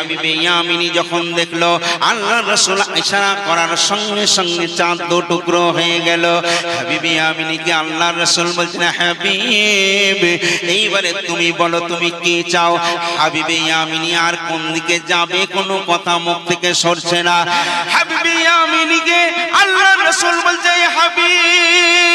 হাবিবে ইয়ামিনী যখন দেখল আল্লাহ রসুল ইশারা করার সঙ্গে সঙ্গে চাঁদ দু টুকরো হয়ে গেল। হাবিবে ইয়ামিনীকে আল্লাহ রসুল বলছেন, হাবিব, এইবারে তুমি বলো, তুমি কি চাও? হাবিবে ইয়ামিনী আর কোন দিকে যাবে, কোনো কথা মুখ থেকে সরছে না। হাবিবে ইয়ামিনীকে আল্লাহ রসুল বলছে, হাবিব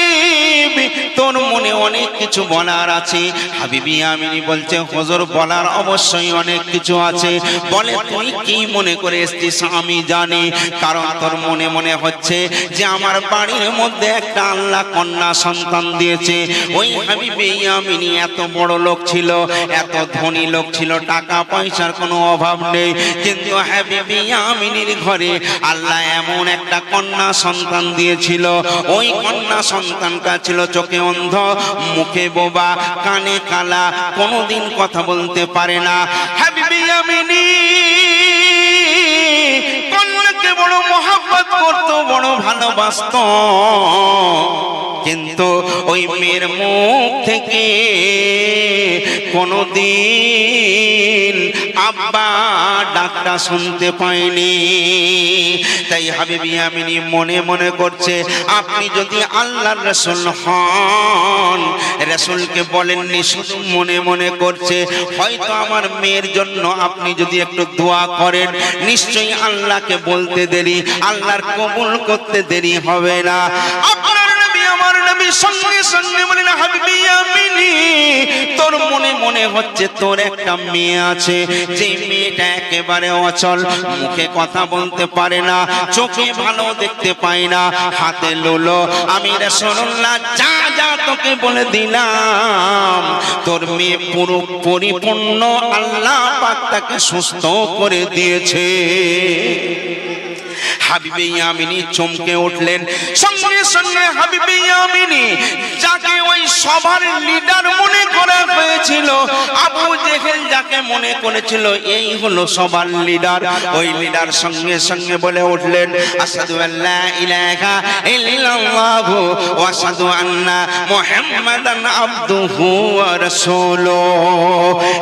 কিছু বলার আছে? হাবিবি আমিনী বলছে, হজর, বলার অবশ্যই অনেক কিছু আছে। বলে, তুই কি মনে করে এসছিস আমি জানি, কারণ তোর মনে মনে হচ্ছে যে আমার বাড়ির মধ্যে একটা আল্লাহ কন্যা সন্তান দিয়েছে। ওই হাবিবি আমিনী এত বড় লোক ছিল, এত ধনী লোক ছিল, টাকা পয়সার কোনো অভাব নেই। কিন্তু হাবিবি আমিনীর ঘরে আল্লাহ এমন একটা কন্যা সন্তান দিয়েছিল। ওই কন্যা সন্তানটা ছিল চোখে অন্ধ, মুখে বোবা, কানে কালা, কোনোদিন কথা বলতে পারে না। হ্যাপি কন্যাকে বড় মহাব্বত করতো, বড় ভালোবাসত। কিন্তু ওই মেয়ের মুখ থেকে কোনদিন আব্বা ডাকটা শুনতে পাইনি তাই হাবিবি আমিনী মনে মনে করছে, আপনি যদি আল্লাহর রসুল হন, রসুলকে বলেননি, শুধু মনে মনে করছে, হয়তো আমার মেয়ের জন্য আপনি যদি একটু দোয়া করেন, নিশ্চয়ই আল্লাহকে বলতে দেরি, আল্লাহর কবুল করতে দেরি হবে না। সঙ্গে সঙ্গে বলেন হাবিবি আমিনী তোর মনে মনে হচ্ছে তোর একটা মেয়ে আছে। যে মেয়েটা একেবারে অচল, মুখে কথা বলতে পারে না, চোখে ভালো দেখতে পায় না, হাতে লোলো। আমি রাসূলুল্লাহ যা যা তোকে বলে দিলাম, তোর মেয়ে পুরো পরিপূর্ণ আল্লাহ পাক তাকে সুস্থ করে দিয়েছে। হাবিবে ইয়ামিনী চমকে উঠলেন। সঙ্গে সঙ্গে হাবিবে ইয়ামিনী, যাকে ওই সবার লিডার মনে করা হয়েছিল, আবু জেহেল যাকে মনে করেছিল, এই হলো সবার লিডার। ওই লিডার সঙ্গে সঙ্গে বলে উঠলেন আসাদু আল্লাহ ইলাহা ইল্লাল্লাহু ওয়া আসাদু আন্না মুহাম্মাদান আবদুহু ওয়া রাসূলুহু।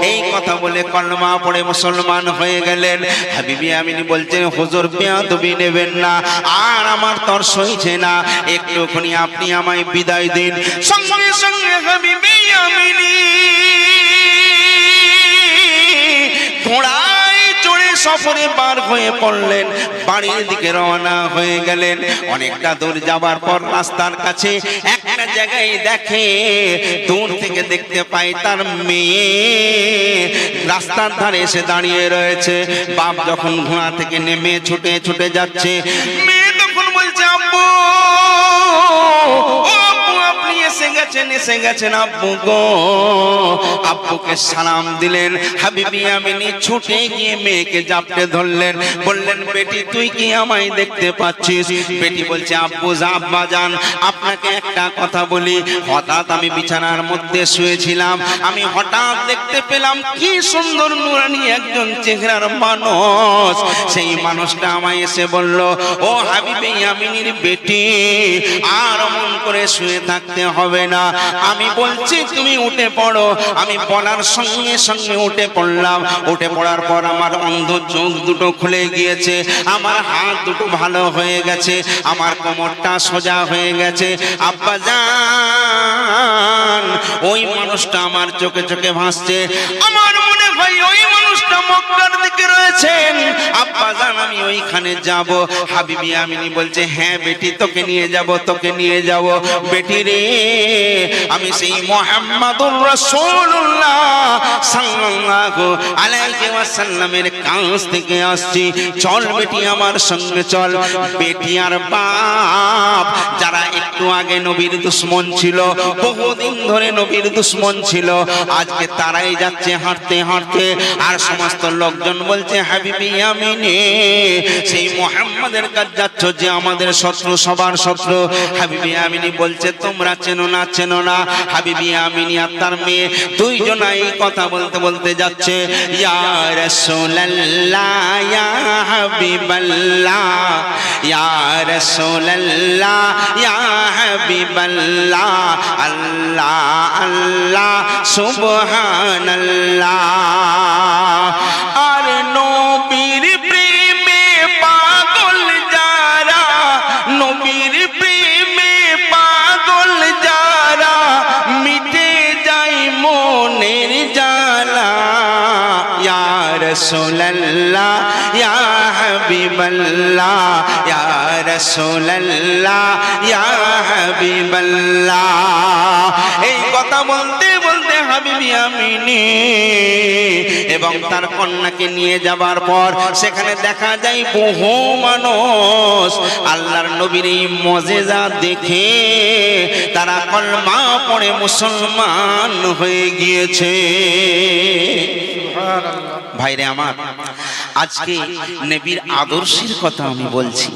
এই কথা বলে কলমা পড়ে মুসলমান হয়ে গেলেন। হাবিবি আমিনী বলছেন হুজুর বেয়াদবি নেবেন না। আর আমার তর সইছে না। একটুখানি আপনি আমায় বিদায় দিন। সঙ্গে সঙ্গে চড়ে সফরে বার হয়ে পড়লেন। বাড়ির দিকে রওনা হয়ে গেলেন। অনেকটা দূর যাবার পর রাস্তার কাছে একটা জায়গায় দেখে দূর থেকে দেখতে পাই তার মেয়ে। রাস্তার ধারে এসে দাঁড়িয়ে রয়েছে। বাপ যখন ঘোড়া থেকে নেমে ছুটে ছুটে যাচ্ছে, মেয়ে তখন বলছে, আব্বু এসে গেছেন এসে গেছেন আব্বু গো। আব্বুকে সালাম দিলেন, হাবিবি আমিনী ছুটে গিয়ে মেয়েকে জাপটে ধরলেন। বললেন, বেটি, তুই কি আমায় দেখতে পাচ্ছিস? বেটি বলছে, আব্বু আব্বা যান আপনাকে একটা কথা বলি। হঠাৎ আমি বিছানার মধ্যে শুয়েছিলাম। আমি হঠাৎ দেখতে পেলাম, কি সুন্দর নুরানি একজন চেহারার মানুষ। সেই মানুষটা আমায় এসে বলল, ও হাবিবে আমিনীর বেটি, আর মন করে শুয়ে থাকতে হবে না। আমি বলছি, তুমি উঠে পড়ো। আমি বলার সঙ্গে সঙ্গে উঠে পড়লাম। উঠে পড়ার পর আমার অন্ধ চোখ দুটো খুলে গিয়েছে। আমার হাত দুটো ভালো হয়ে গেছে। আমার কোমরটা সোজা হয়ে গেছে। আব্বা যান ওই মানুষটা আমার চোখে চোখে ভাসছে। আমার মনে হয় ওই মানুষটা মক্কার দিকে রয়েছেন। আব্বা জান, আমি ওইখানে যাব। হাবিবি আমিনী বলছে হ্যাঁ বেটি, তোকে নিয়ে যাব, তোকে নিয়ে যাব। বেটি রে, আমি সেই মোহাম্মদুর রাসূলুল্লাহ সাল্লাল্লাহু আলাইহি ওয়াসাল্লামের কাছ থেকে আসছি। চল বেটি, আমার সঙ্গে চল। বেটি আর বাপ, যারা একটু আগে নবীর দুশ্মন ছিল, বহুদিন ধরে নবীর দুশ্মন ছিল, আজকে তারাই যাচ্ছে হাঁটতে হাঁটতে, আর সমস্ত লোকজন বলছে, হাবিবি আমিনে সেই মোহাম্মদের কাজ যাচ্ছ যে আমাদের শত্রু, সবার শত্রু। হাবিবি আমিনী বলছে, তোমরা চেনো না চেনো না। হাবিবি আমিনী আর তার মেয়ে দুইজন এই কথা বলতে বলতে যাচ্ছে, ইয়া রাসূলুল্লাহ, ইয়া ইয়া রাসূলুল্লাহ, ইয়া হাবিবাল্লাহ, আল্লাহ আল্লাহ, সুবহানাল্লাহ। রসুল্লাহ ইয়া হাবিবাল্লাহ, ইয়া রসুল্লাহ ইয়া হাবিবাল্লাহ। এই কথা বলতে বলতে হাবিবি আমিনি এবং তার কন্যাকে নিয়ে যাবার পর সেখানে দেখা যায় বহু মানুষ। আল্লাহর নবীর এই মজেজা দেখে তারা কলমা পড়ে মুসলমান হয়ে গিয়েছে। ভাইরে আমার, আজকে নবীর আদর্শের কথা আমি বলছি।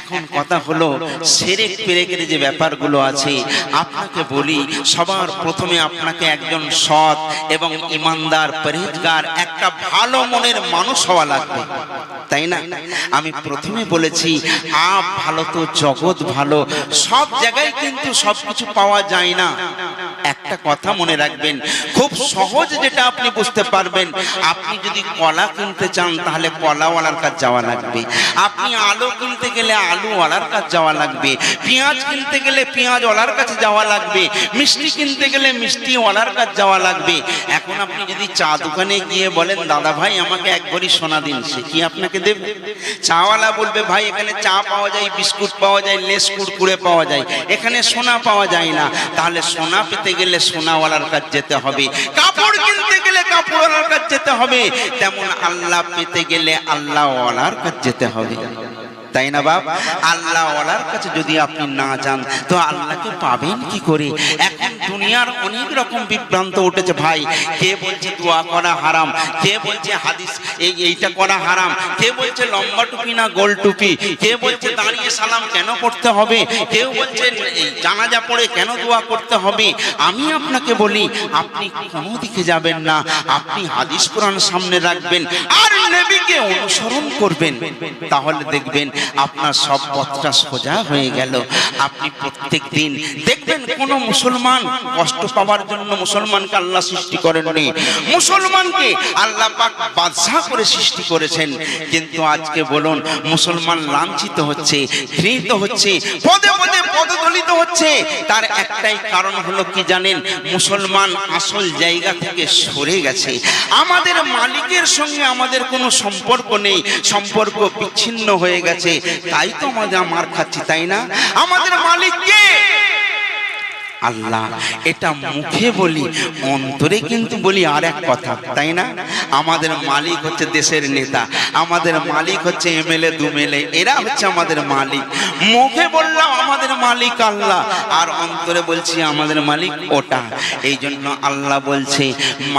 এখন কথা হলো, সেরেক পেরেকের যে ব্যাপারগুলো আছে, আপনাকে বলি, সবার প্রথমে আপনাকে একজন সৎ এবং ইমানদার পরেজগার একটা ভালো মনের মানুষ হওয়া লাগবে। তাই না? আমি প্রথমে বলেছি, আপ ভালো তো জগৎ ভালো, সব জায়গায় কিন্তু সবকিছু পাওয়া যায় না। একটা কথা মনে রাখবেন, খুব সহজ যেটা আপনি বুঝতে পারবেন, আপনি যদি কলা কিনতে চান তাহলে কলাওয়ালার কাছে যাওয়া লাগবে। আপনি আলু কিনতে গেলে আলুওয়ালার কাছে যাওয়া লাগবে, পেঁয়াজ কিনতে গেলে পেঁয়াজওয়ালার কাছে যাওয়া লাগবে, মিষ্টি কিনতে গেলে মিষ্টিওয়ালার কাছে যাওয়া লাগবে। এখন আপনি যদি চা দোকানে গিয়ে বলেন, দাদা ভাই, আমাকে এক ভরি সোনা দিন, সে কি আপনাকে দেবে? চাওয়ালা বলবে, ভাই, এখানে চা পাওয়া যায়, বিস্কুট পাওয়া যায়, লেস কুড়কুড়ে পাওয়া যায়, এখানে সোনা পাওয়া যায় না। তাহলে সোনা পেতে গেলে সোনাওয়ালার কাছে যেতে হবে, কাপড় কিনতে গেলে কাপড়ওয়ালার কাছে যেতে হবে, তেমন আল্লাহ পেতে গেলে আল্লাহওয়ালার কাছে যেতে হবে। তাই না বাবা আল্লাহ ওয়ালার কাছে যদি আপনি না যান, তো আল্লাহকে পাবেন কি করে? এখন দুনিয়ার অনেক রকম বিভ্রান্ত উঠেছে, ভাই। কে বলছে দোয়া করা হারাম? কে বলছে হাদিস এই এইটা করা হারাম? কে বলছে লম্বা টুপি না গোল টুপি? কে বলছে দাঁড়িয়ে সালাম কেন করতে হবে? কেউ বলছে জানাজা পড়ে কেন দোয়া করতে হবে? আমি আপনাকে বলি, আপনি কোনো দিকে যাবেন না। আপনি হাদিস কোরআন সামনে রাখবেন আর নবীকে অনুসরণ করবেন। তাহলে দেখবেন আপনার সব পথটা সোজা হয়ে গেল। আপনি প্রত্যেক দিন দেখবেন কোন মুসলমান কষ্ট পাওয়ার জন্য মুসলমানকে আল্লাহ সৃষ্টি করেননি। মুসলমানকে আল্লাহ পাক বাদশাহ করে সৃষ্টি করেছেন। কিন্তু আজকে বলুন, মুসলমান লাঞ্ছিত হচ্ছে, ঘৃণিত হচ্ছে, পদে পদে পদদলিত হচ্ছে। তার একটাই কারণ হলো কি জানেন, মুসলমান আসল জায়গা থেকে সরে গেছে। আমাদের মালিকের সঙ্গে আমাদের কোনো সম্পর্ক নেই, সম্পর্ক বিচ্ছিন্ন হয়ে গেছে। তাই তো আমাদের মার খাচ্ছি, তাই না? আমাদের মালিক কে আল্লাহ। এটা মুখে বলি, অন্তরে কিন্তু বলি আর এক কথা, তাই না? আমাদের মালিক হচ্ছে দেশের নেতা, আমাদের মালিক হচ্ছে এমএলএ দুমেলে এরা হচ্ছে আমাদের মালিক। মুখে বললাম আমাদের মালিক আল্লাহ, আর অন্তরে বলছি আমাদের মালিক ওটা। এই জন্য আল্লাহ বলছে,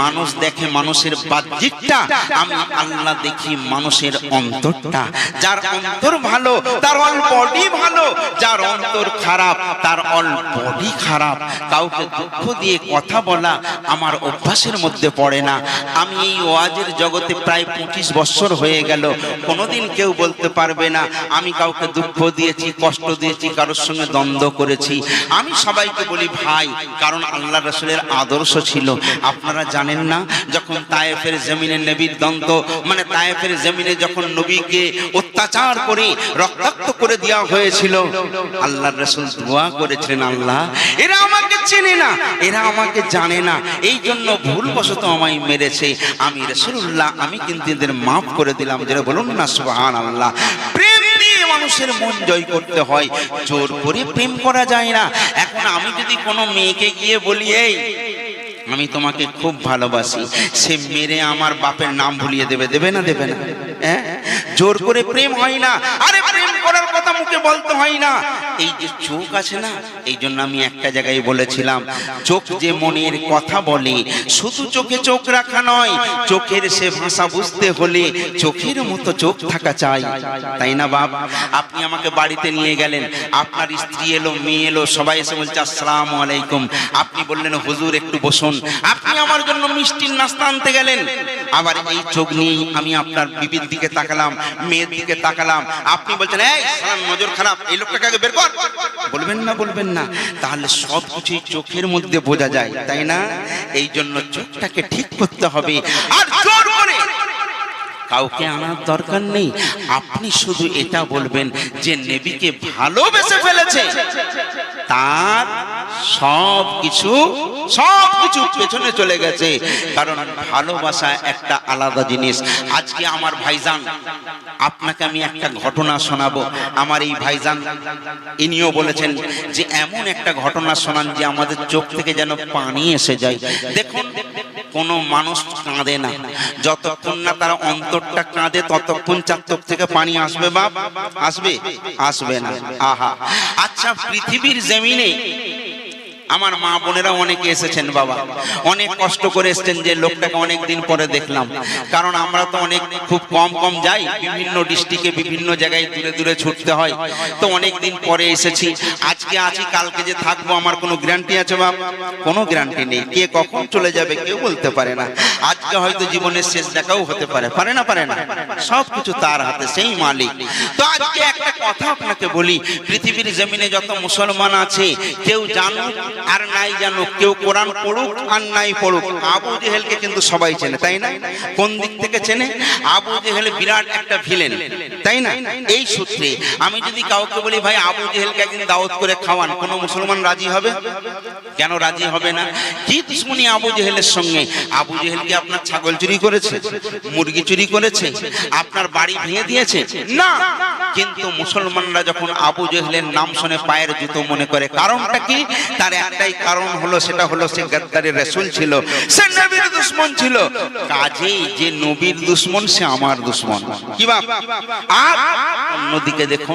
মানুষ দেখে মানুষের বাহ্যিকটা, আমি আল্লাহ দেখি মানুষের অন্তরটা। যার অন্তর ভালো, তার অল বডি ভালো, যার অন্তর খারাপ, তার অল বডি খারাপ। কাউকে দুঃখ দিয়ে কথা বলা আমার অভ্যাসের মধ্যে পড়ে না। আমি এই ওয়াজের জগতে প্রায় পঁচিশ বছর হয়ে গেল। কোনোদিন কেউ বলতে পারবে না, আমি কাউকে দুঃখ দিয়েছি, কষ্ট দিয়েছি, কারোর সঙ্গে দ্বন্দ্ব করেছি। আমি সবাইকে বলি, ভাই, কারণ আল্লাহ রসুলের আদর্শ ছিল। আপনারা জানেন না, যখন তায়েফের জমিনে নবীর দ্বন্দ্ব মানে তায়েফের জমিনে যখন নবীকে অত্যাচার করে রক্তাক্ত করে দেওয়া হয়েছিল আল্লাহ রসুল দোয়া করেছিলেন, আল্লাহ এরা আমাকে চেনে না, এরা আমাকে জানে না। এই জন্য ভুলবশত আমায় মেরেছে। আমি রসুল্লাহ আমি কিন্তু এদের মাফ করে দিলাম। যেটা বলুন না সুহান আল্লাহ মানুষের মন জয় করতে হয়। জোর করে প্রেম করা যায় না। এখন আমি যদি কোনো মেয়েকে গিয়ে বলি, এই, আমি তোমাকে খুব ভালোবাসি। সে মেরে আমার বাপের নাম ভুলিয়ে দেবে দেবে না দেবে না। হ্যাঁ? জোর করে প্রেম হয় না। আরে করার কথা মুখে বলতে হয় না। এই যে চোখ আছে না, এই জন্য আমি একটা জায়গায় বলেছিলাম, চোখ যে মনের কথা বলে, শুধু চোখে চোখ রাখা নয়, চোখের সে ভাষা বুঝতে হলে চোখের মতো চোখ থাকা চাই। তাই না, বাপ? আপনি আমাকে বাড়িতে নিয়ে গেলেন, আপনার স্ত্রী এলো, মেয়ে এলো, সবাই এসে বলছে, আসসালাম আলাইকুম। আপনি বললেন, হুজুর, একটু বসুন। আপনি আমার জন্য মিষ্টির নাস্তা আনতে গেলেন। আবার এই চোখ নিয়েই আমি আপনার বিবির দিকে তাকালাম, মেয়ের দিকে তাকালাম। আপনি বলছেন নজর খারাপ, এই লোকটাকে বের কর। বলবেন না বলবেন না। তাহলে সব কিছুই চোখের মধ্যে বোঝা যায়, তাই না? এই জন্য চোখটাকে ঠিক করতে হবে। আর কাউকে আনার দরকার নেই। আপনি শুধু এটা বলবেন যে, নেবিকে ভালোবেসে ফেলেছে। তার সব কিছু সব কিছু পেছনে চলে গেছে। কারণ ভালোবাসা একটা আলাদা জিনিস। আজকে আমার ভাইজান, আপনাকে আমি একটা ঘটনা শোনাবো। আমার এই ভাইজান, ইনিও বলেছেন যে, এমন একটা ঘটনা শোনান যে, আমাদের চোখ থেকে যেন পানি এসে যায়। দেখুন, কোনো মানুষ কাঁদে না। যতক্ষণ না তার অন্তরটা কাঁদে, ততক্ষণ চার চোখ থেকে পানি আসবে বাপ। আসবে? আসবে না। আহা। আচ্ছা পৃথিবীর জমিনে আমার মা বোনেরা অনেকে এসেছেন বাবা। অনেক কষ্ট করে এসেছেন যে লোকটাকে অনেক দিন পরে দেখলাম। কারণ আমরা তো অনেক খুব কম কম যাই, বিভিন্ন ডিস্ট্রিক্টে বিভিন্ন জায়গায় দূরে দূরে ছুটতে হয়। তো অনেক দিন পরে এসেছি। আজকে আছি, কালকে যে থাকব, আমার কোনো গ্যারান্টি আছে বাপ? কোনো গ্যারান্টি নেই। কে কখন চলে যাবে কেউ বলতে পারে না। আজকে হয়তো জীবনের শেষ দেখাও হতে পারে। পারে না পারে না? সব কিছু তার হাতে, সেই মালিক। তো আজকে একটা কথা আপনাকে বলি, পৃথিবীর জমিনে যত মুসলমান আছে, কেউ জানুক আর নাই জানুক কেউ কোরআন পড়ুক আর নাই পড়ুক। আবু জেহেলকে কিন্তু সবাই চেনে, তাই না? কোন দিক থেকে চেনে? আবু জেহেল বিরাট একটা ভিলেন, তাই না? এই সূত্রে আমি যদি কাউকে বলি, ভাই, আবু জেহেলকে একদিন দাওয়াত করে খাওয়ান, কোন মুসলমান রাজি হবে? কেন রাজি হবে না? কি দুশ্মনী আবু জেহেলের সঙ্গে? আবু জেহেল কি আপনার ছাগল চুরি করেছে? মুরগি চুরি করেছে? আপনার বাড়ি ভেঙে দিয়েছে? না। কিন্তু মুসলমানরা যখন আবু জেহেলের নাম শুনে পায়ের জুতো মনে করে, কারণটা কি? তার একটাই কারণ হলো, সেটা হলো সে গাদ্দারের রেসুল ছিল, সে নবীর দুশ্মন ছিল। কাজেই যে নবীর দুশ্মন, সে আমার দুশ্মন। কি বাপ? আর অন্যদিকে দেখুন